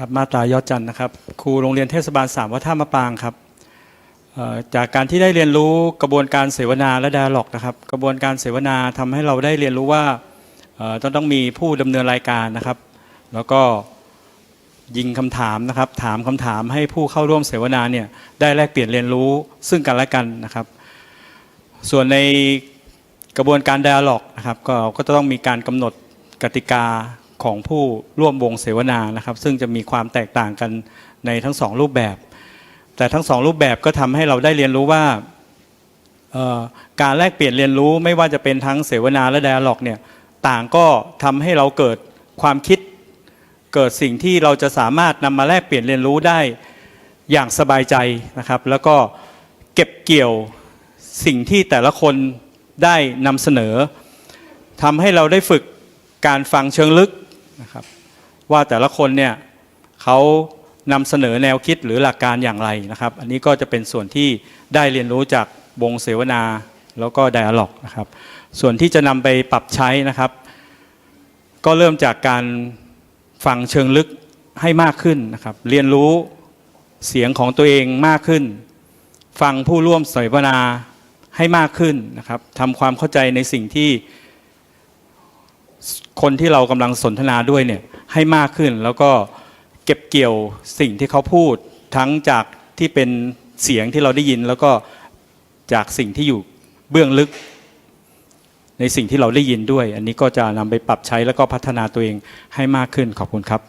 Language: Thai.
ครับมาตรายอดจันทร์นะครับ ครูโรงเรียนเทศบาลสามวัดท่ามะปรางครับจากการที่ได้เรียนรู้กระบวนการเสวนาและดาล็อกนะครับ กระบวนการเสวนาทำให้เราได้เรียนรู้ว่าต้องต้องมีผู้ดำเนินรายการนะครับ แล้วก็ยิงคำถามนะครับ ถามคำถามให้ผู้เข้าร่วมเสวนาเนี่ยได้แลกเปลี่ยนเรียนรู้ซึ่งกันและกันนะครับ ส่วนในกระบวนการด a l ล็อกนะครับก็ก็จะต้องมีการกำหนดกติกา ของผู้ร่วมวงเสวนานะครับ ซึ่งจะมีความแตกต่างกันในทั้งสองรูปแบบ แต่ทั้งสองรูปแบบก็ทำให้เราได้เรียนรู้ว่าการแลกเปลี่ยนเรียนรู้ไม่ว่าจะเป็นทั้งเสวนาและ d ด a l ล็อกเนี่ยต่างก็ทำให้เราเกิดความคิดเกิดสิ่งที่เราจะสามารถนำมาแลกเปลี่ยนเรียนรู้ได้อย่างสบายใจนะครับ แล้วก็เก็บเกี่ยวสิ่งที่แต่ละคนได้นำเสนอทำให้เราได้ฝึกการฟังเชิงลึก นะครับว่าแต่ละคนเนี่ยเขานำเสนอแนวคิดหรือหลักการอย่างไรนะครับ อันนี้ก็จะเป็นส่วนที่ได้เรียนรู้จากวงเสวนาแล้วก็ไดอะล็อกนะครับ ส่วนที่จะนำไปปรับใช้นะครับ ก็เริ่มจากการฟังเชิงลึกให้มากขึ้นนะครับ เรียนรู้เสียงของตัวเองมากขึ้น ฟังผู้ร่วมเสวนาให้มากขึ้นนะครับทำความเข้าใจในสิ่งที่ คนที่เรากำลังสนทนาด้วยเนี่ยให้มากขึ้น แล้วก็เก็บเกี่ยวสิ่งที่เขาพูดทั้งจากที่เป็นเสียงที่เราได้ยิน แล้วก็จากสิ่งที่อยู่เบื้องลึก ในสิ่งที่เราได้ยินด้วย อันนี้ก็จะนำไปปรับใช้แล้วก็พัฒนาตัวเองให้มากขึ้นขอบคุณครับ